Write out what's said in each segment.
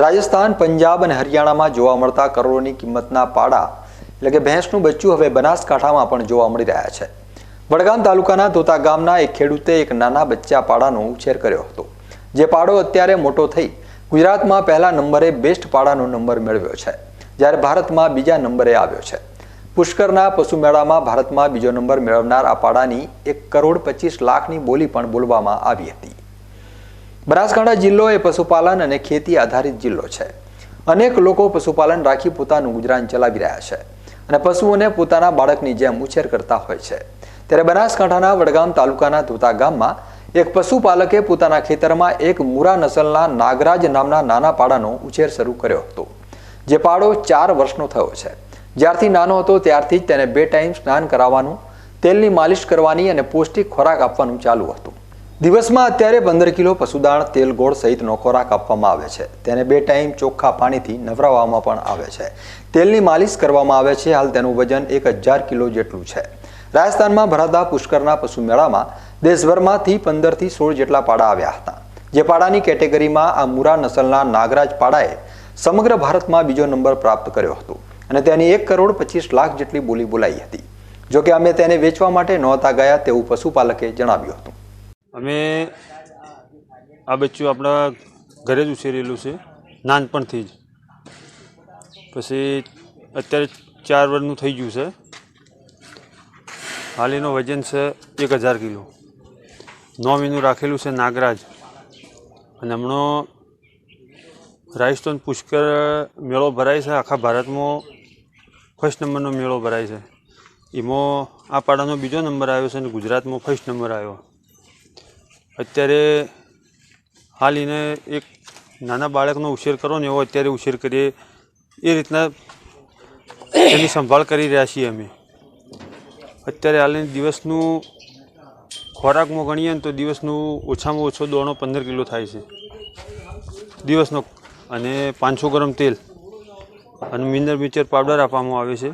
રાજસ્થાન, પંજાબ અને હરિયાણામાં જોવા મળતા કરોડોની કિંમતના પાડા એટલે કે ભેંસનું બચ્ચું હવે બનાસકાંઠામાં પણ જોવા મળી રહ્યા છે. વડગામ તાલુકાના તોતા ગામના એક ખેડૂતે એક નાના બચ્ચા પાડાનો ઉછેર કર્યો હતો. જે પાડો અત્યારે મોટો થઈ ગુજરાતમાં પહેલા નંબરે બેસ્ટ પાડાનો નંબર મેળવ્યો છે. જ્યારે ભારતમાં બીજા નંબરે આવ્યો છે. પુષ્કરના પશુ મેળામાં ભારતમાં બીજો નંબર મેળવનાર આ પાડાની એક કરોડ પચીસ લાખની બોલી પણ બોલવામાં આવી હતી. બનાસકાંઠા જિલ્લો એ પશુપાલન અને ખેતી આધારિત જિલ્લો છે. અનેક લોકો પશુપાલન રાખી પોતાનું ગુજરાન ચલાવી રહ્યા છે અને પશુઓને પોતાના બાળકની જેમ ઉછેર કરતા હોય છે. ત્યારે બનાસકાંઠાના વડગામ તાલુકાના ધોતા ગામમાં એક પશુપાલકે પોતાના ખેતરમાં એક મુરા નસલના નાગરાજ નામના નાના પાડાનો ઉછેર શરૂ કર્યો હતો, જે પાડો ચાર વર્ષનો થયો છે. જ્યારથી નાનો હતો ત્યારથી જ તેને બે ટાઈમ સ્નાન કરાવવાનું, તેલની માલિશ કરવાની અને પૌષ્ટિક ખોરાક આપવાનું ચાલુ હતું. દિવસમાં અત્યારે પંદર કિલો પશુદાણ તેલ ગોળ સહિતનો ખોરાક આપવામાં આવે છે. તેને બે ટાઈમ ચોખ્ખા પાણીથી નવરાવવામાં પણ આવે છે. તેલની માલિશ કરવામાં આવે છે. હાલ તેનું વજન એક હજાર કિલો જેટલું છે. રાજસ્થાનમાં ભરાતા પુષ્કરના પશુ મેળામાં દેશભરમાંથી પંદરથી સોળ જેટલા પાડા આવ્યા હતા. જે પાડાની કેટેગરીમાં આ મુરા નસલના નાગરાજ પાડાએ સમગ્ર ભારતમાં બીજો નંબર પ્રાપ્ત કર્યો હતો અને તેની એક કરોડ પચીસ લાખ જેટલી બોલી બોલાઈ હતી. જોકે અમે તેને વેચવા માટે નહોતા ગયા તેવું પશુપાલકે જણાવ્યું હતું. અમે આ બચ્ચું આપણા ઘરે જ ઉછેરેલું છે, નાનપણથી જ. પછી અત્યારે ચાર વર્ષનું થઈ ગયું છે. હાલ એનું વજન છે એક હજાર કિલો. નોમ એનું રાખેલું છે નાગરાજ. અને હમણાં રાજસ્થાન પુષ્કર મેળો ભરાય છે, આખા ભારતમાં ફર્સ્ટ નંબરનો મેળો ભરાય છે. એમાં આ પાડાનો બીજો નંબર આવ્યો છે અને ગુજરાતમાં ફર્સ્ટ નંબર આવ્યો. અત્યારે હાલ એને એક નાના બાળકનો ઉછેર કરો ને એવો અત્યારે ઉછેર કરીએ. એ રીતના એની સંભાળ કરી રહ્યા છીએ અમે. અત્યારે હાલની દિવસનું ખોરાકમાં ગણીએ ને તો દિવસનું ઓછામાં ઓછો દોણો પંદર કિલો થાય છે. દિવસનો અને પાંચસો ગ્રામ તેલ અને મિનરલ મિક્સર પાવડર આપવામાં આવે છે.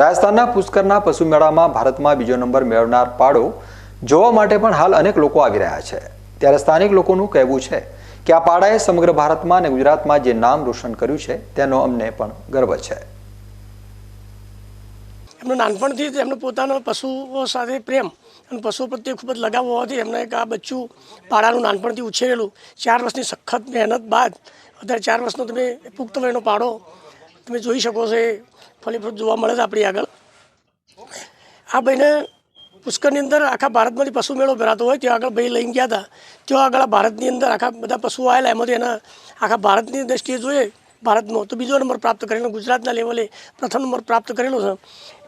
રાજસ્થાનના પુષ્કરના પશુ મેળામાં ભારતમાં બીજો નંબર મેળવનાર પાડો જોવા માટે પણ હાલ અનેક લોકો આવી રહ્યા છે. ત્યારે સ્થાનિક લોકોનું કહેવું છે કે આ પાડાએ સમગ્ર ભારતમાં અને ગુજરાતમાં જે નામ રોશન કર્યું છે તેનો અમને પણ ગર્વ છે. એમનું નાનપણથી એમનો પોતાનો પશુઓ સાથે પ્રેમ અને પશુઓ પ્રત્યે ખૂબ જ લગાવ હોવાથી એમને એક આ બચ્ચું પાડાનું નાનપણથી ઉછેરેલું. ચાર વર્ષની સખત મહેનત બાદ અત્યારે ચાર વર્ષનો તમે પુખ્ત વયનો પાડો, તમે જોઈ શકો છો એ ફલીફ્રુત જોવા મળે છે આપણી આગળ. આ ભાઈને પુષ્કરની અંદર આખા ભારતમાંથી પશુ મેળો ભરાતો હોય, ત્યાં આગળ ભાઈ લઈને ગયા હતા. ત્યાં આગળ ભારતની અંદર આખા બધા પશુઓ આવેલા, એમાંથી એના આખા ભારતની દ્રષ્ટિએ જોઈએ ભારતમાં તો બીજો નંબર પ્રાપ્ત કરેલો, ગુજરાતના લેવલે પ્રથમ નંબર પ્રાપ્ત કરેલો છે.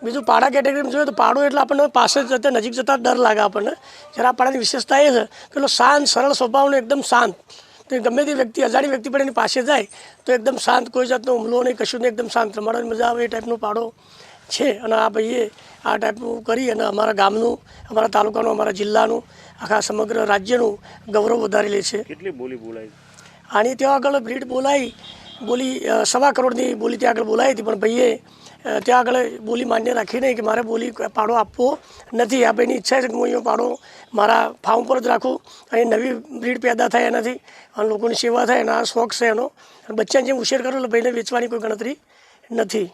બીજું પાડા કેટેગરીમાં જોઈએ તો પાડો એટલે આપણને પાસે જતા, નજીક જતાં ડર લાગે આપણને. જ્યારે આ પાડાની વિશેષતા એ છે કે શાંત, સરળ સ્વભાવનો એકદમ શાંત. તો ગમે તે વ્યક્તિ, અજાણી વ્યક્તિ પણ એની પાસે જાય, તો એકદમ શાંત, કોઈ જાતનો હુમલો નહીં, કશું નહીં, એકદમ શાંત. રમાડવાની મજા આવે એ ટાઈપનો પાડો. છે. અને આ ભાઈએ આ ટાઈપનું કરી અને અમારા ગામનું અમારા તાલુકાનું અમારા જિલ્લાનું આખા સમગ્ર રાજ્યનું ગૌરવ વધારી લે છે. કેટલી બોલી બોલાય? આની ત્યાં આગળ બ્રીડ બોલાઈ બોલી સવા કરોડની બોલી ત્યાં આગળ બોલાઈ હતી પણ ભાઈએ ત્યાં આગળ બોલી માન્ય રાખી નહીં કે મારે બોલી પાડો આપવો નથી. આ ભાઈની ઈચ્છા છે કે હું અહીંયા પાડો મારા ફાર્મ પર જ રાખું. અને નવી બ્રીડ પેદા થાય એનાથી અને લોકોની સેવા થાય એના શોખ છે એનો. અને બચ્ચાને જેમ ઉછેર કરો એટલે ભાઈને વેચવાની કોઈ ગણતરી નથી.